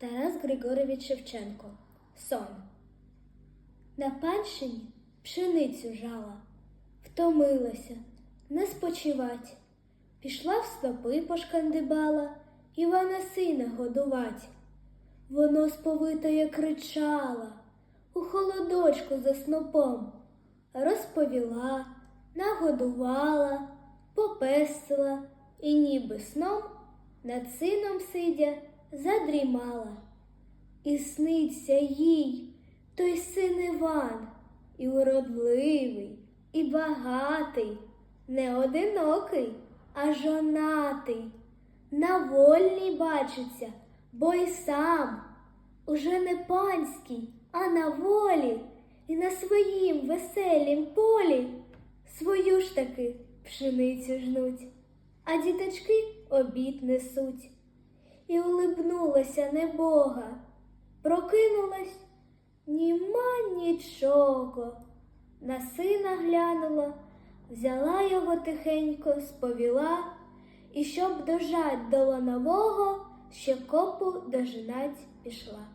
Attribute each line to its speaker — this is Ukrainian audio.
Speaker 1: Тарас Григорович Шевченко. Сон. На панщині пшеницю жала, втомилася, не спочивать. Пішла в снопи пошкандибала, Івана сина годувать. Воно сповитоє кричала, у холодочку за снопом. Розповіла, нагодувала, попестила і ніби сном над сином сидя задрімала. І сниться їй той син Іван, і уродливий, і багатий, не одинокий, а жонатий. На вольній бачиться, бо й сам уже не панський, а на волі, і на своїм веселім полі свою ж таки пшеницю жнуть, а діточки обід несуть. І улибнулася небога, прокинулась, німа нічого. На сина глянула, взяла його тихенько, сповіла, і щоб дожать до ланового, ще копу дожинать пішла.